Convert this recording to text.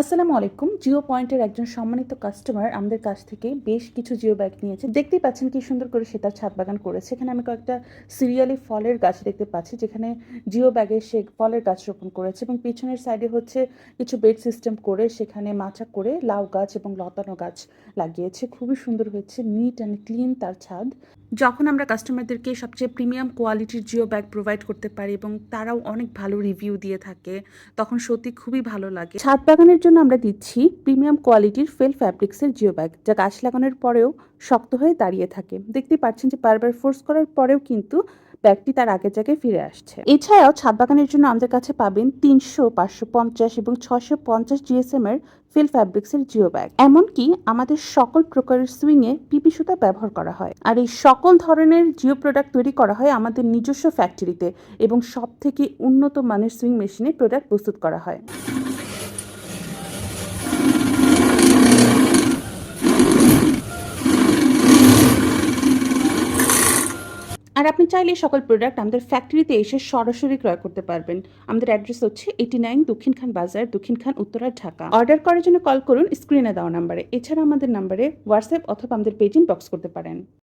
আসসালামু আলাইকুম। জিও পয়েন্টের একজন সম্মানিত কাস্টমার আমাদের কাছ থেকে বেশ কিছু জিও ব্যাগ নিয়েছে। দেখতেই পাচ্ছেন কি সুন্দর করে সে তার ছাদ বাগান করেছে। এখানে আমি কয়েকটা সিরিয়ালি ফলের গাছ দেখতে পাচ্ছি, যেখানে জিও ব্যাগে সে ফলের গাছ রোপণ করেছে এবং পিছনের সাইডে হচ্ছে কিছু বেড সিস্টেম করে সেখানে মাচা করে লাউ গাছ এবং লতানো গাছ লাগিয়েছে। খুবই সুন্দর হয়েছে নিট অ্যান্ড ক্লিন তার ছাদ। যখন আমরা কাস্টমারদেরকে সবচেয়ে প্রিমিয়াম কোয়ালিটির জিও ব্যাগ প্রোভাইড করতে পারি এবং তারাও অনেক ভালো রিভিউ দিয়ে থাকে, তখন সত্যি খুবই ভালো লাগে। ছাদ বাগানের জন্য আমরা দিচ্ছি প্রিমিয়াম কোয়ালিটির ফেল ফ্যাব্রিক্সের জিও ব্যাগ যা গাছ লাগানোর পরেও শক্ত হয়ে দাঁড়িয়ে থাকে। দেখতে পাচ্ছেন যে বারবার ফোর্স করার পরেও কিন্তু ব্যাগটি তার আগের জায়গায় ফিরে আসছে। এছাড়াও ছাদ বাগানের জন্য আমাদের কাছে পাবেন তিনশো, পাঁচশো পঞ্চাশ এবং ছশো পঞ্চাশ জিএসএম এর ফিল ফ্যাব্রিক্সের জিও ব্যাগ। এমনকি আমাদের সকল প্রকারের সুইংয়ে পিপি সুতা ব্যবহার করা হয়। আর এই সকল ধরনের জিও প্রোডাক্ট তৈরি করা হয় আমাদের নিজস্ব ফ্যাক্টরিতে এবং সব থেকে উন্নত মানের সুইং মেশিনে প্রোডাক্ট প্রস্তুত করা হয়। আর আপনি চাইলে সকল প্রোডাক্ট আমাদের ফ্যাক্টরিতে এসে সরাসরি ক্রয় করতে পারবেন। আমাদের অ্যাড্রেস হচ্ছে এইটি নাইন দক্ষিণ খান বাজার, দক্ষিণ খান উত্তরা, ঢাকা। অর্ডার করার জন্য কল করুন স্ক্রিনে দেওয়া নাম্বারে এছাড়া আমাদের নাম্বারে হোয়াটসঅ্যাপ অথবা আমাদের পেজিং বক্স করতে পারেন।